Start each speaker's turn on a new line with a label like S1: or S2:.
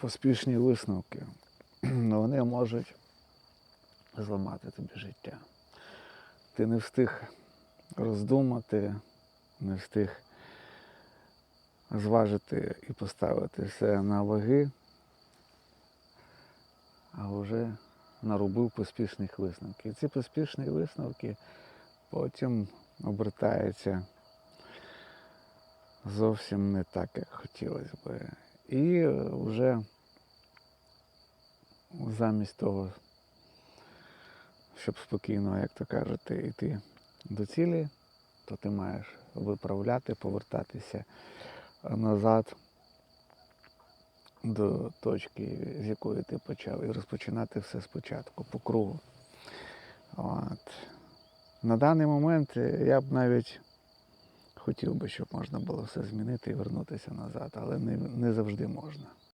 S1: поспішні висновки, ну, вони можуть зламати тобі життя. Ти не встиг роздумати, не встиг зважити і поставити все на ваги, а вже наробив поспішних висновків. І ці поспішні висновки потім обертаються зовсім не так, як хотілося би. І вже замість того, щоб спокійно, як то кажете, йти до цілі, то ти маєш виправляти, повертатися назад до точки, з якої ти почав, і розпочинати все спочатку, по кругу. От. На даний момент я б навіть хотів би, щоб можна було все змінити і вернутися назад, але не, не завжди можна.